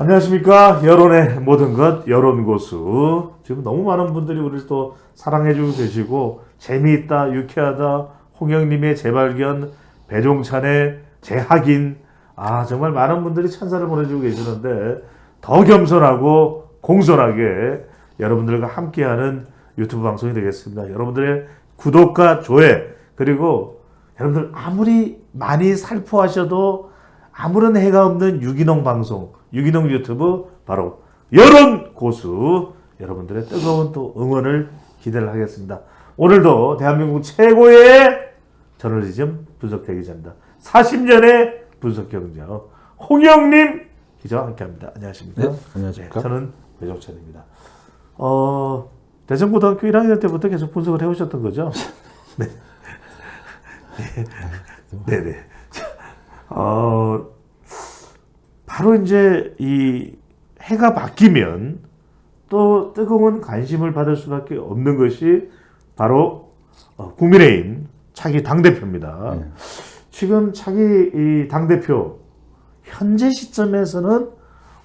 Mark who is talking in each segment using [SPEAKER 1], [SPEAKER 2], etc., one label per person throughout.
[SPEAKER 1] 안녕하십니까? 여론의 모든 것 여론고수. 지금 너무 많은 분들이 우리를 또 사랑해주고 계시고 재미있다 유쾌하다 홍영님의 재발견 배종찬의 재확인. 아 정말 많은 분들이 찬사를 보내주고 계시는데 더 겸손하고 공손하게 여러분들과 함께하는 유튜브 방송이 되겠습니다. 여러분들의 구독과 조회 그리고 여러분들 아무리 많이 살포하셔도 아무런 해가 없는 유기농 방송, 유기농 유튜브 바로 여론 고수 여러분들의 뜨거운 또 응원을 기대를 하겠습니다. 오늘도 대한민국 최고의 저널리즘 분석 대 기자입니다. 40년의 분석 경력 홍영님 기자와 함께합니다. 안녕하십니까?
[SPEAKER 2] 네, 안녕하십니까?
[SPEAKER 1] 저는 배종찬입니다. 어, 대전고등학교 1학년 때부터 계속 분석을 해오셨던 거죠? 네. 네, 네. 자, 어, 바로 이제 이 해가 바뀌면 또 뜨거운 관심을 받을 수밖에 없는 것이 바로 어, 국민의힘 차기 당대표입니다.
[SPEAKER 2] 네.
[SPEAKER 1] 지금 차기 이 당대표 현재 시점에서는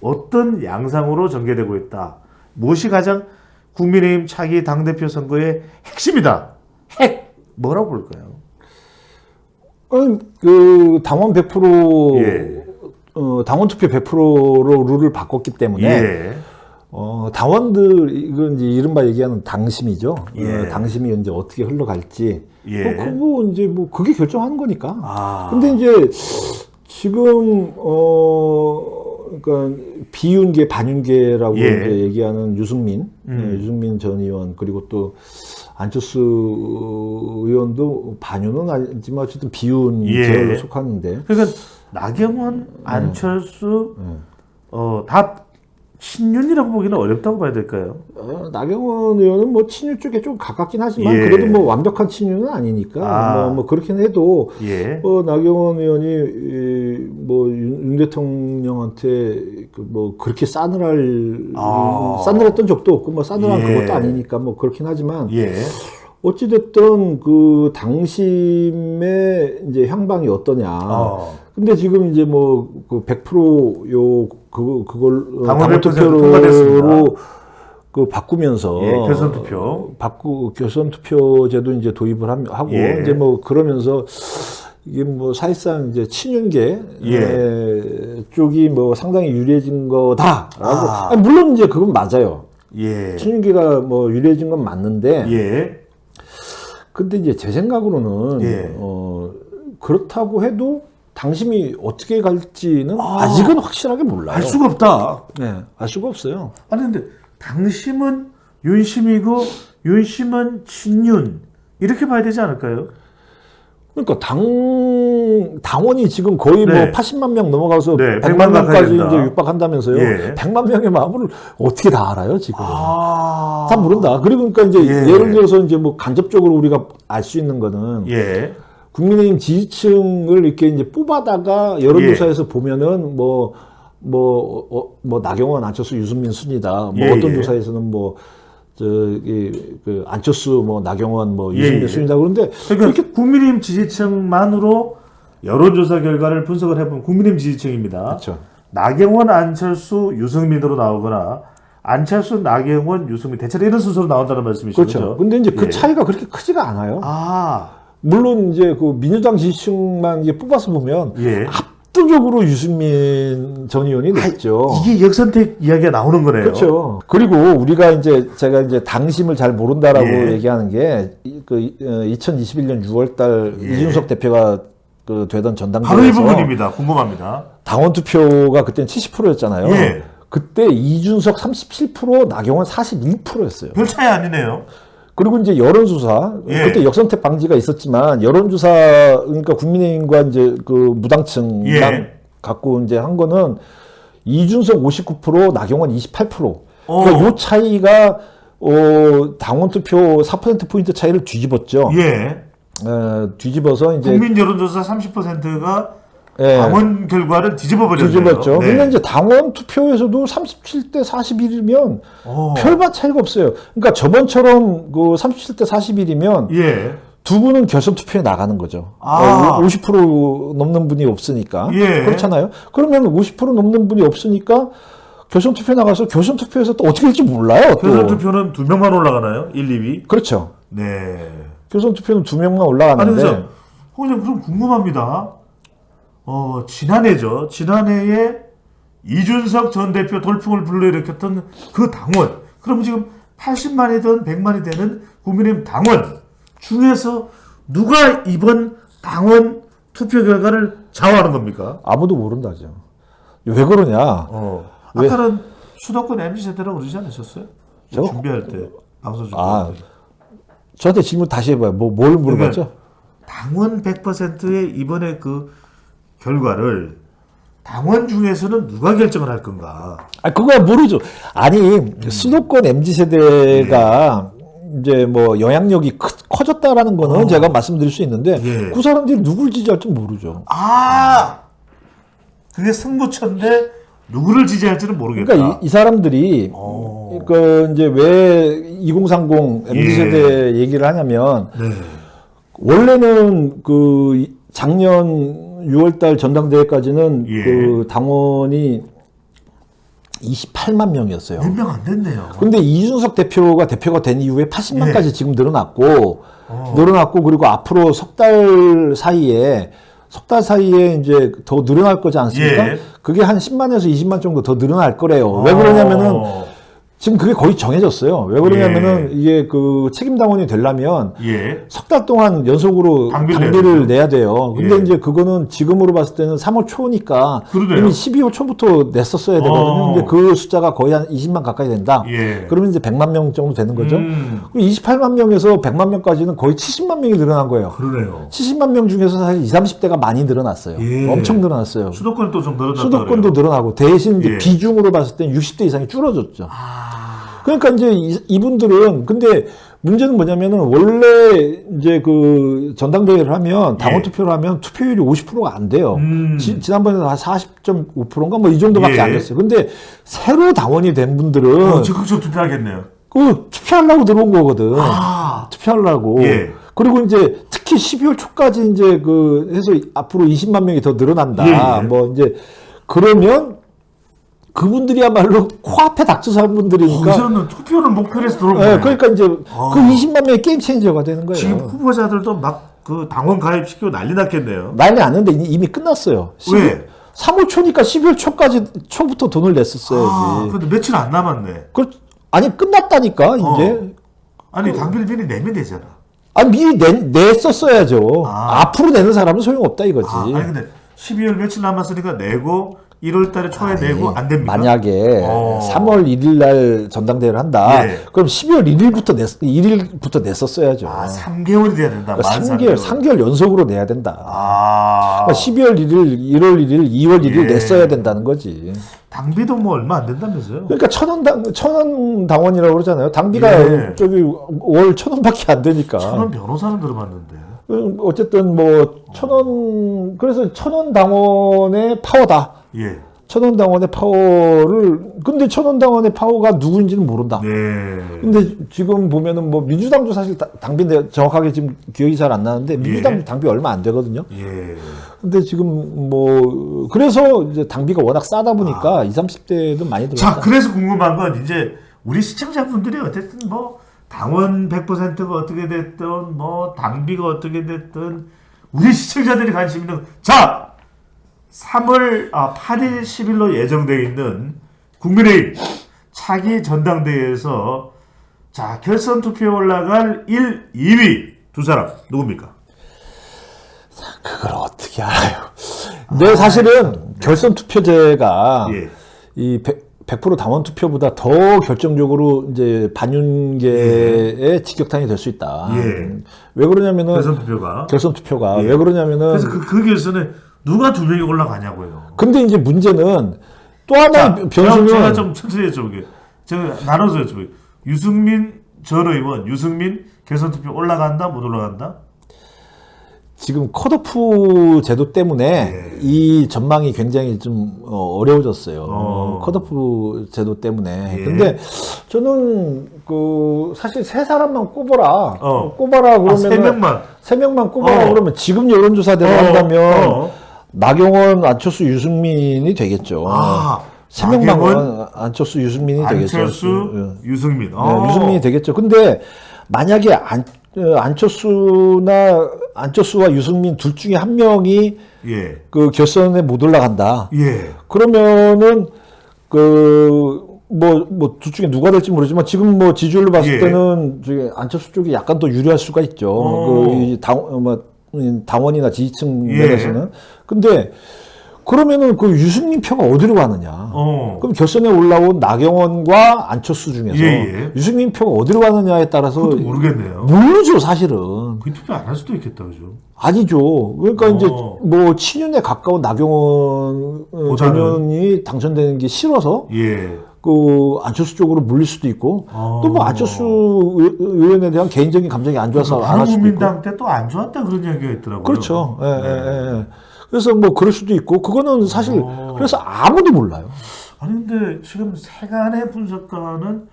[SPEAKER 1] 어떤 양상으로 전개되고 있다. 무엇이 가장 국민의힘 차기 당대표 선거의 핵심이다. 핵 뭐라고 볼까요?
[SPEAKER 2] 그 당원 100%
[SPEAKER 1] 예.
[SPEAKER 2] 어, 당원 투표 100%로 룰을 바꿨기 때문에
[SPEAKER 1] 예.
[SPEAKER 2] 어, 당원들 이건 이제 이른바 얘기하는 당심이죠.
[SPEAKER 1] 예.
[SPEAKER 2] 어, 당심이 이제 어떻게 흘러갈지.
[SPEAKER 1] 예.
[SPEAKER 2] 뭐, 그거 이제 뭐 그게 결정하는 거니까.
[SPEAKER 1] 아.
[SPEAKER 2] 근데 이제 지금 어 그러니까 비윤계 반윤계라고
[SPEAKER 1] 예.
[SPEAKER 2] 이제 얘기하는 유승민,
[SPEAKER 1] 음.
[SPEAKER 2] 예, 유승민 전 의원 그리고 또 안철수 의원도 반윤은 아니지만 어쨌든 비윤
[SPEAKER 1] 예.
[SPEAKER 2] 계열로 속하는데
[SPEAKER 1] 그러니까 나경원, 안철수
[SPEAKER 2] 네.
[SPEAKER 1] 어, 다 친윤이라고 보기는 어렵다고 봐야 될까요?
[SPEAKER 2] 어, 나경원 의원은 뭐 친윤 쪽에 좀 가깝긴 하지만
[SPEAKER 1] 예.
[SPEAKER 2] 그래도 뭐 완벽한 친윤은 아니니까
[SPEAKER 1] 아.
[SPEAKER 2] 뭐, 뭐 그렇긴 해도
[SPEAKER 1] 예.
[SPEAKER 2] 어, 나경원 의원이 이, 뭐 윤, 윤 대통령한테 그뭐 그렇게 싸늘할
[SPEAKER 1] 아.
[SPEAKER 2] 싸늘했던 적도 없고 뭐 싸늘한
[SPEAKER 1] 예.
[SPEAKER 2] 그것도 아니니까 뭐 그렇긴 하지만
[SPEAKER 1] 예.
[SPEAKER 2] 어찌 됐든 그 당심의 이제 향방이 어떠냐.
[SPEAKER 1] 어.
[SPEAKER 2] 근데 지금 이제 뭐 그 100%요 그거 그걸 어,
[SPEAKER 1] 당원
[SPEAKER 2] 당원
[SPEAKER 1] 100%
[SPEAKER 2] 투표로. 그 바꾸면서
[SPEAKER 1] 예, 교선 투표.
[SPEAKER 2] 바꾸 교선 투표 제도 이제 도입을 함- 하고
[SPEAKER 1] 예.
[SPEAKER 2] 이제 뭐 그러면서 이게 뭐 사실상 이제 친윤계
[SPEAKER 1] 예.
[SPEAKER 2] 에, 쪽이 뭐 상당히 유리해진 거다라고
[SPEAKER 1] 아.
[SPEAKER 2] 아니, 물론 이제 그건 맞아요.
[SPEAKER 1] 예.
[SPEAKER 2] 친윤계가 뭐 유리해진 건 맞는데
[SPEAKER 1] 예.
[SPEAKER 2] 근데 이제 제 생각으로는
[SPEAKER 1] 예.
[SPEAKER 2] 어, 그렇다고 해도 당심이 어떻게 갈지는
[SPEAKER 1] 아.
[SPEAKER 2] 아. 직은 확실하게 몰라요.
[SPEAKER 1] 알 수가 없다.
[SPEAKER 2] 네, 알 수가 없어요.
[SPEAKER 1] 아니 근데 당심은 윤심이고 윤심은 친윤 이렇게 봐야 되지 않을까요?
[SPEAKER 2] 그러니까 당 당원이 지금 거의
[SPEAKER 1] 네.
[SPEAKER 2] 뭐 80만 명 넘어가서
[SPEAKER 1] 네,
[SPEAKER 2] 100만
[SPEAKER 1] 100만 가까이
[SPEAKER 2] 명까지. 이제 육박한다면서요.
[SPEAKER 1] 예.
[SPEAKER 2] 100만 명의 마음을 어떻게 다 알아요 지금?
[SPEAKER 1] 아.
[SPEAKER 2] 다 모른다. 그리고 그러니까 이제
[SPEAKER 1] 예.
[SPEAKER 2] 예. 를 들어서 이제 뭐 간접적으로 우리가 알 수 있는 거는
[SPEAKER 1] 예.
[SPEAKER 2] 국민의힘 지지층을 이렇게 이제 뽑아다가 여론조사에서 보면은 뭐, 뭐, 어, 뭐, 나경원, 안철수, 유승민 순이다. 뭐,
[SPEAKER 1] 예,
[SPEAKER 2] 어떤
[SPEAKER 1] 예.
[SPEAKER 2] 조사에서는 뭐, 저기, 그, 안철수, 뭐, 나경원, 뭐,
[SPEAKER 1] 예,
[SPEAKER 2] 유승민
[SPEAKER 1] 예.
[SPEAKER 2] 순이다. 그런데,
[SPEAKER 1] 그러니까 국민의힘 지지층만으로 여론조사 결과를 분석을 해보면 국민의힘 지지층입니다.
[SPEAKER 2] 그렇죠.
[SPEAKER 1] 나경원, 안철수, 유승민으로 나오거나 안철수, 나경원, 유승민 대체로 이런 순서로 나온다는 말씀이시죠?
[SPEAKER 2] 그렇죠. 근데 이제 그
[SPEAKER 1] 예.
[SPEAKER 2] 차이가 그렇게 크지가 않아요.
[SPEAKER 1] 아,
[SPEAKER 2] 물론 이제 그 민주당 지지층만 이제 뽑아서 보면,
[SPEAKER 1] 예.
[SPEAKER 2] 압도적으로 유승민 전 의원이 냈죠.
[SPEAKER 1] 이게 역선택 이야기가 나오는 거네요.
[SPEAKER 2] 그렇죠. 그리고 우리가 이제 제가 이제 당심을 잘 모른다라고
[SPEAKER 1] 예.
[SPEAKER 2] 얘기하는 게 그 2021년 6월달
[SPEAKER 1] 예.
[SPEAKER 2] 이준석 대표가 그 되던
[SPEAKER 1] 바로 이
[SPEAKER 2] 전당대회에서
[SPEAKER 1] 부분입니다. 궁금합니다.
[SPEAKER 2] 당원 투표가 그때는 70%였잖아요.
[SPEAKER 1] 예.
[SPEAKER 2] 그때 이준석 37%, 나경원 41%였어요.
[SPEAKER 1] 별 차이 아니네요.
[SPEAKER 2] 그리고 이제 여론조사
[SPEAKER 1] 예.
[SPEAKER 2] 그때 역선택 방지가 있었지만 여론조사 그러니까 국민의힘과 이제 그 무당층만
[SPEAKER 1] 예.
[SPEAKER 2] 갖고 이제 한 거는 이준석 59% 나경원 28%
[SPEAKER 1] 어.
[SPEAKER 2] 그러니까 요 차이가 어 당원 투표 4% 포인트 차이를 뒤집었죠.
[SPEAKER 1] 예.
[SPEAKER 2] 어, 뒤집어서 이제
[SPEAKER 1] 국민 여론조사 30%가
[SPEAKER 2] 예,
[SPEAKER 1] 당원 결과를 뒤집어 버렸네요.
[SPEAKER 2] 뒤집었죠. 근데 이제 당원 투표에서도 37대 41이면
[SPEAKER 1] 어.
[SPEAKER 2] 별반 차이가 없어요. 그러니까 저번처럼 그 37대 41이면
[SPEAKER 1] 예.
[SPEAKER 2] 두 분은 결선 투표에 나가는 거죠.
[SPEAKER 1] 아.
[SPEAKER 2] 어, 50% 넘는 분이 없으니까.
[SPEAKER 1] 예.
[SPEAKER 2] 그렇잖아요. 그러면 50% 넘는 분이 없으니까 결선 투표 나가서 결선 투표에서 또 어떻게 될지 몰라요. 또.
[SPEAKER 1] 결선 투표는 두 명만 올라가나요? 1, 2위?
[SPEAKER 2] 그렇죠.
[SPEAKER 1] 네.
[SPEAKER 2] 결선 투표는 두 명만
[SPEAKER 1] 아니
[SPEAKER 2] 올라가는데
[SPEAKER 1] 그래서 홍님 그럼 궁금합니다. 어 지난해죠. 지난해에 이준석 전 대표 돌풍을 불러일으켰던 그 당원. 그럼 지금 80만이든 100만이 되는 국민의힘 당원 중에서 누가 이번 당원 투표 결과를 좌우하는 겁니까?
[SPEAKER 2] 아무도 모른다죠. 왜 그러냐?
[SPEAKER 1] 어.
[SPEAKER 2] 왜?
[SPEAKER 1] 아까는 수도권 MZ 세대라고 그러지 않으셨어요?
[SPEAKER 2] 저?
[SPEAKER 1] 준비할 때 방송 준비할
[SPEAKER 2] 아,
[SPEAKER 1] 때.
[SPEAKER 2] 저한테 질문 다시 해봐요. 뭐, 뭘 물어봤죠?
[SPEAKER 1] 당원 100%의 이번에 그 결과를 당원 중에서는 누가 결정을 할 건가?
[SPEAKER 2] 아, 그거 모르죠. 아니, 수도권 MZ세대가 이제 뭐 영향력이 크- 커졌다라는 거는 제가 말씀드릴 수 있는데
[SPEAKER 1] 예.
[SPEAKER 2] 그 사람들이 누굴 지지할지 모르죠.
[SPEAKER 1] 아, 그게 승부처인데 누구를 지지할지는 모르겠다.
[SPEAKER 2] 그러니까 이, 이 사람들이
[SPEAKER 1] 어.
[SPEAKER 2] 그 이제 왜 2030 MZ 세대 얘기를 하냐면
[SPEAKER 1] 네.
[SPEAKER 2] 원래는 그 이- 작년 6월달 전당대회까지는
[SPEAKER 1] 예.
[SPEAKER 2] 그 당원이 28만 명이었어요.
[SPEAKER 1] 몇 명 안 됐네요.
[SPEAKER 2] 근데 이준석 대표가 대표가 된 이후에 80만까지
[SPEAKER 1] 예.
[SPEAKER 2] 지금 늘어났고
[SPEAKER 1] 어.
[SPEAKER 2] 늘어났고 그리고 앞으로 석 달 사이에 석 달 사이에 이제 더 늘어날 거지 않습니까?
[SPEAKER 1] 예.
[SPEAKER 2] 그게 한 10만에서 20만 정도 더 늘어날 거래요. 왜 그러냐면은
[SPEAKER 1] 어.
[SPEAKER 2] 지금 그게 거의 정해졌어요. 왜 그러냐면은 이게 그 책임 당원이 되려면
[SPEAKER 1] 예.
[SPEAKER 2] 석달 동안 연속으로
[SPEAKER 1] 당비를
[SPEAKER 2] 당비를 내야 돼요. 근데
[SPEAKER 1] 예.
[SPEAKER 2] 이제 그거는 지금으로 봤을 때는 3월 초니까
[SPEAKER 1] 그러네요.
[SPEAKER 2] 이미 12월 초부터 냈었어야 되거든요.
[SPEAKER 1] 어.
[SPEAKER 2] 근데 그 숫자가 거의 한 20만 가까이 된다.
[SPEAKER 1] 예.
[SPEAKER 2] 그러면 이제 100만 명 정도 되는 거죠.
[SPEAKER 1] 음,
[SPEAKER 2] 28만 명에서 100만 명까지는 거의 70만 명이 늘어난 거예요.
[SPEAKER 1] 그러네요.
[SPEAKER 2] 70만 명 중에서 사실 20, 30대가 많이 늘어났어요.
[SPEAKER 1] 예.
[SPEAKER 2] 엄청 늘어났어요.
[SPEAKER 1] 수도권은 또좀 늘어났다
[SPEAKER 2] 수도권도
[SPEAKER 1] 그래요.
[SPEAKER 2] 늘어나고 대신 이제
[SPEAKER 1] 예.
[SPEAKER 2] 비중으로 봤을 땐 60대 이상이 줄어졌죠.
[SPEAKER 1] 아.
[SPEAKER 2] 그러니까 이제 이- 이분들은 근데 문제는 뭐냐면은 원래 이제 그 전당대회를 하면 당원
[SPEAKER 1] 예.
[SPEAKER 2] 투표를 하면 투표율이 50%가 안 돼요.
[SPEAKER 1] 음.
[SPEAKER 2] 지, 지난번에는 한 40.5%인가 뭐 이 정도밖에
[SPEAKER 1] 예.
[SPEAKER 2] 안 됐어요. 근데 새로 당원이 된 분들은
[SPEAKER 1] 어, 적극적으로 투표하겠네요.
[SPEAKER 2] 그 투표하려고 들어온 거거든.
[SPEAKER 1] 아.
[SPEAKER 2] 투표하려고.
[SPEAKER 1] 예.
[SPEAKER 2] 그리고 이제 특히 12월 초까지 이제 그 해서 앞으로 20만 명이 더 늘어난다.
[SPEAKER 1] 예, 예.
[SPEAKER 2] 뭐 이제 그러면 그분들이야말로 코앞에 닥쳐서 분들이니까.
[SPEAKER 1] 거기서는 투표를 목표로 해서
[SPEAKER 2] 예,
[SPEAKER 1] 거예요.
[SPEAKER 2] 그러니까 이제
[SPEAKER 1] 아.
[SPEAKER 2] 그 20만 명의 게임 체인저가 되는 거예요.
[SPEAKER 1] 지금 후보자들도 막 그 당원 가입시키고 난리 났겠네요.
[SPEAKER 2] 난리 났는데 이미- 끝났어요.
[SPEAKER 1] 왜?
[SPEAKER 2] 3월 초니까 12월 초까지 초부터 돈을 냈었어야지.
[SPEAKER 1] 아, 근데 며칠 안 남았네.
[SPEAKER 2] 그 아니 끝났다니까 이제.
[SPEAKER 1] 아니 당비를 미리 내면 되잖아.
[SPEAKER 2] 아니 미리 내, 냈었어야죠.
[SPEAKER 1] 아.
[SPEAKER 2] 앞으로 내는 사람은 소용없다 이거지.
[SPEAKER 1] 아, 아니 근데 12월 며칠 남았으니까 내고 1월 달에 초에 내고 안 됩니까?
[SPEAKER 2] 만약에
[SPEAKER 1] 어.
[SPEAKER 2] 3월 1일 날 전당대회를 한다.
[SPEAKER 1] 예.
[SPEAKER 2] 그럼 12월 1일부터 냈 1일부터 냈었어야죠.
[SPEAKER 1] 아, 3개월이 돼야 된다.
[SPEAKER 2] 그러니까
[SPEAKER 1] 만
[SPEAKER 2] 3개월, 3개월 연속으로 내야 된다.
[SPEAKER 1] 아.
[SPEAKER 2] 그러니까 12월 1일, 1월 1일, 2월 1일
[SPEAKER 1] 예.
[SPEAKER 2] 냈어야 된다는 거지.
[SPEAKER 1] 당비도 뭐 얼마 안 된다면서요?
[SPEAKER 2] 그러니까 천원 당, 천원 당원이라고 그러잖아요. 당비가
[SPEAKER 1] 예.
[SPEAKER 2] 저기 월 천 원밖에 안 되니까.
[SPEAKER 1] 저는 변호사는 들어봤는데.
[SPEAKER 2] 음, 어쨌든 뭐 천원, 그래서 천원 당원의 파워다.
[SPEAKER 1] 예.
[SPEAKER 2] 천원 당원의 파워를, 근데 천원 당원의 파워가 누구인지는 모른다.
[SPEAKER 1] 네.
[SPEAKER 2] 근데 지금 보면은 뭐 민주당도 사실 다- 당비인데 정확하게 지금 기억이 잘 안 나는데 민주당
[SPEAKER 1] 예.
[SPEAKER 2] 당비 얼마 안 되거든요.
[SPEAKER 1] 예.
[SPEAKER 2] 근데 지금 뭐 그래서 이제 당비가 워낙 싸다 보니까 20, 30대도 많이
[SPEAKER 1] 아. 자. 그래서 궁금한 건 이제 우리 시청자분들이 어쨌든 뭐 당원 100%가 어떻게 됐든 뭐 당비가 어떻게 됐든 우리 시청자들이 관심 있는 자 3월 아 8일 10일로 예정되어 있는 국민의힘 차기 전당대회에서 자 결선 투표에 올라갈 1, 2위 두 사람 누굽니까?
[SPEAKER 2] 그걸 어떻게 알아요? 네, 사실은 결선 투표제가
[SPEAKER 1] 예.
[SPEAKER 2] 이100% 당원 투표보다 더 결정적으로 이제 반윤계의 직격탄이 될 수 있다.
[SPEAKER 1] 예.
[SPEAKER 2] 왜 그러냐면은
[SPEAKER 1] 결선 투표가
[SPEAKER 2] 결선 투표가
[SPEAKER 1] 예.
[SPEAKER 2] 왜 그러냐면은
[SPEAKER 1] 그래서 그, 그 결선에 누가 두 명이 올라가냐고요.
[SPEAKER 2] 근데 이제 문제는 또 하나의
[SPEAKER 1] 자,
[SPEAKER 2] 변수는
[SPEAKER 1] 제가, 좀 천천히 여쭤볼게요. 제가 나눠서 여쭤볼게요. 유승민 전 의원, 유승민 결선 투표 올라간다, 못 올라간다?
[SPEAKER 2] 지금 컷오프 제도 때문에
[SPEAKER 1] 예.
[SPEAKER 2] 이 전망이 굉장히 좀 어, 어려워졌어요.
[SPEAKER 1] 어.
[SPEAKER 2] 컷오프 제도 때문에.
[SPEAKER 1] 예.
[SPEAKER 2] 근데 저는 그 사실 세 사람만 꼽아라.
[SPEAKER 1] 어.
[SPEAKER 2] 꼽아라
[SPEAKER 1] 아,
[SPEAKER 2] 그러면
[SPEAKER 1] 세 명만.
[SPEAKER 2] 세 명만 꼽아라
[SPEAKER 1] 어.
[SPEAKER 2] 그러면 지금 여론조사대로
[SPEAKER 1] 어,
[SPEAKER 2] 한다면
[SPEAKER 1] 어.
[SPEAKER 2] 나경원, 안철수, 유승민이 되겠죠.
[SPEAKER 1] 아,
[SPEAKER 2] 세 명만 안철수, 유승민이 되겠죠.
[SPEAKER 1] 안철수,
[SPEAKER 2] 예.
[SPEAKER 1] 유승민.
[SPEAKER 2] 네,
[SPEAKER 1] 어.
[SPEAKER 2] 유승민이 되겠죠. 근데 만약에 안, 어, 안철수나 안철수와 유승민 둘 중에 한 명이
[SPEAKER 1] 예.
[SPEAKER 2] 그 결선에 못 올라간다.
[SPEAKER 1] 예.
[SPEAKER 2] 그러면은 그 뭐 뭐 둘 중에 누가 될지 모르지만 지금 뭐 지지율로 봤을
[SPEAKER 1] 예.
[SPEAKER 2] 때는 저기 안철수 쪽이 약간 더 유리할 수가 있죠.
[SPEAKER 1] 어.
[SPEAKER 2] 그당 당원이나 지지층
[SPEAKER 1] 예.
[SPEAKER 2] 면에서는. 근데 그러면은 그 유승민 표가 어디로 가느냐?
[SPEAKER 1] 어.
[SPEAKER 2] 그럼 결선에 올라온 나경원과 안철수 중에서
[SPEAKER 1] 예, 예.
[SPEAKER 2] 유승민 표가 어디로 가느냐에 따라서
[SPEAKER 1] 모르겠네요.
[SPEAKER 2] 모르죠 사실은
[SPEAKER 1] 그 투표 안 할 수도 있겠다, 그죠?
[SPEAKER 2] 아니죠. 그러니까
[SPEAKER 1] 어.
[SPEAKER 2] 이제 뭐 친윤에 가까운 나경원 의원이 당선되는 게 싫어서
[SPEAKER 1] 예.
[SPEAKER 2] 그 안철수 쪽으로 물릴 수도 있고
[SPEAKER 1] 어.
[SPEAKER 2] 또뭐 안철수 의- 의원에 대한 개인적인 감정이 안 좋아서 안 할 수도 있고
[SPEAKER 1] 한국민당 때 또 안 좋았다 그런 이야기가 있더라고요.
[SPEAKER 2] 그렇죠. 예,
[SPEAKER 1] 네.
[SPEAKER 2] 예, 예. 그래서 뭐 그럴 수도 있고 그거는 사실
[SPEAKER 1] 어.
[SPEAKER 2] 그래서 아무도 몰라요.
[SPEAKER 1] 아니 근데 지금 세간의 분석가는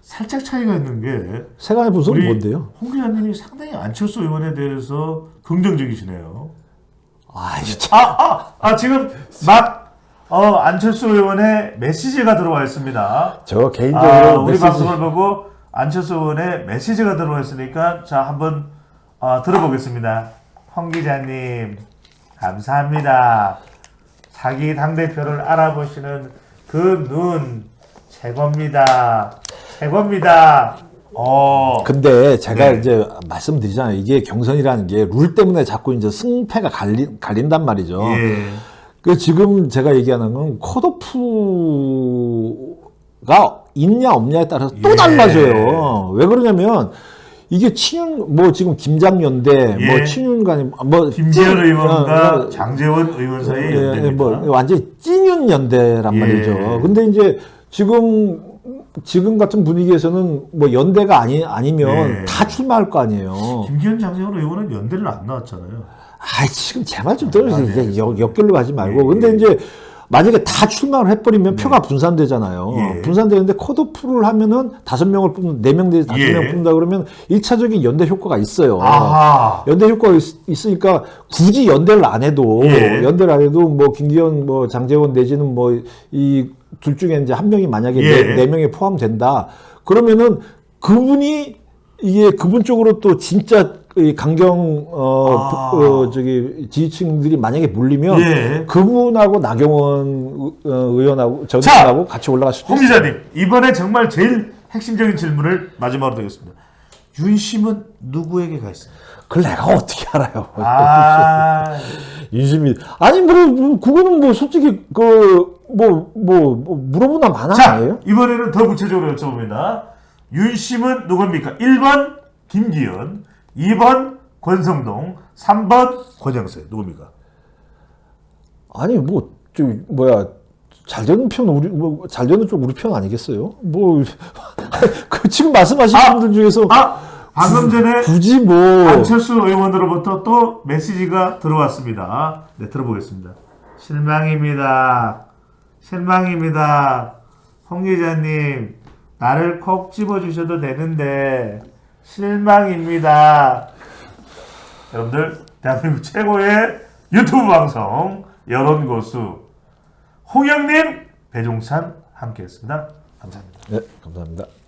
[SPEAKER 1] 살짝 차이가 있는 게
[SPEAKER 2] 세간의 분석은 뭔데요?
[SPEAKER 1] 홍 기자님이 상당히 안철수 의원에 대해서 긍정적이시네요.
[SPEAKER 2] 아, 진짜.
[SPEAKER 1] 아, 아, 아 지금 막 어, 안철수 의원의 메시지가 들어와 있습니다.
[SPEAKER 2] 저 개인적으로
[SPEAKER 1] 아, 우리
[SPEAKER 2] 메시지
[SPEAKER 1] 방송을 보고 안철수 의원의 메시지가 들어와 있으니까 자 한번 어, 들어보겠습니다. 홍 기자님 감사합니다. 자기 당 대표를 알아보시는 그 눈 최고입니다. 최고입니다. 어,
[SPEAKER 2] 근데 제가
[SPEAKER 1] 네.
[SPEAKER 2] 이제 말씀드리잖아요. 이게 경선이라는 게 룰 때문에 자꾸 이제 승패가 갈리, 갈린단 말이죠.
[SPEAKER 1] 예,
[SPEAKER 2] 그 지금 제가 얘기하는 건 컷오프가 있냐 없냐에 따라서 또
[SPEAKER 1] 예.
[SPEAKER 2] 달라져요. 왜 그러냐면 이게 친윤 뭐 지금 김장연대
[SPEAKER 1] 예.
[SPEAKER 2] 뭐 친윤 간이 뭐
[SPEAKER 1] 김재현
[SPEAKER 2] 찐-
[SPEAKER 1] 의원과
[SPEAKER 2] 어, 어,
[SPEAKER 1] 장재원 의원 사이의
[SPEAKER 2] 예, 예,
[SPEAKER 1] 연대입니다.
[SPEAKER 2] 뭐 완전히 찐윤 연대란
[SPEAKER 1] 예.
[SPEAKER 2] 말이죠. 근데 이제 지금 지금 같은 분위기에서는 뭐 연대가 아니 아니면
[SPEAKER 1] 예.
[SPEAKER 2] 다 출마할 거 아니에요.
[SPEAKER 1] 김기현 장재원 의원은 연대를 안 나왔잖아요.
[SPEAKER 2] 아 지금 제발 좀 들어주세요.
[SPEAKER 1] 아, 네.
[SPEAKER 2] 역, 역결로 가지 말고.
[SPEAKER 1] 예,
[SPEAKER 2] 근데
[SPEAKER 1] 예.
[SPEAKER 2] 이제 만약에 다 출마를 해버리면 표가 분산되잖아요.
[SPEAKER 1] 예.
[SPEAKER 2] 분산되는데 컷오프를 하면은 다섯 명을 뽑는 네명 대해서 다섯
[SPEAKER 1] 예.
[SPEAKER 2] 명 뽑는다 그러면 일차적인 연대 효과가 있어요.
[SPEAKER 1] 아하.
[SPEAKER 2] 연대 효과가 있, 으니까 굳이 연대를 안 해도
[SPEAKER 1] 예.
[SPEAKER 2] 연대를 안 해도 뭐 김기현 뭐 장재원 내지는 뭐 이 둘 중에 이제 한 명이 만약에
[SPEAKER 1] 예.
[SPEAKER 2] 네, 네 명에 포함된다 그러면은 그분이 이게 그분 쪽으로 또 진짜 이 강경 어,
[SPEAKER 1] 아.
[SPEAKER 2] 부- 어 저기 지지층들이 만약에 몰리면
[SPEAKER 1] 예.
[SPEAKER 2] 그분하고 나경원 의- 어, 의원하고 전
[SPEAKER 1] 자,
[SPEAKER 2] 의원하고 같이 올라갈 수도
[SPEAKER 1] 홍
[SPEAKER 2] 있어요.
[SPEAKER 1] 기자님 이번에 정말 제일 핵심적인 질문을 마지막으로 드리겠습니다. 윤심은 누구에게 가 있습니까?
[SPEAKER 2] 그걸 내가 어떻게 알아요?
[SPEAKER 1] 아,
[SPEAKER 2] 윤심이 아니 뭐, 뭐 그거는 뭐 솔직히 그 뭐 뭐 물어보나 마나
[SPEAKER 1] 자
[SPEAKER 2] 아니에요?
[SPEAKER 1] 이번에는 더 구체적으로 여쭤봅니다. 윤심은 누굽니까? 1번 김기현, 2번 권성동, 3번 권영세 누굽니까?
[SPEAKER 2] 아니 뭐 저 뭐야 잘 되는 편 우리 뭐 잘 되는 쪽 우리 편 아니겠어요? 뭐 그 지금 말씀하신
[SPEAKER 1] 아!
[SPEAKER 2] 분들 중에서
[SPEAKER 1] 아 방금 전에
[SPEAKER 2] 굳이 뭐
[SPEAKER 1] 안철수 의원으로부터 또 메시지가 들어왔습니다. 네, 들어보겠습니다. 실망입니다. 실망입니다. 홍 기자님, 나를 콕 집어주셔도 되는데, 실망입니다. 여러분들, 대한민국 최고의 유튜브 방송, 여론고수, 홍영님, 배종찬 함께 했습니다. 감사합니다.
[SPEAKER 2] 네 감사합니다.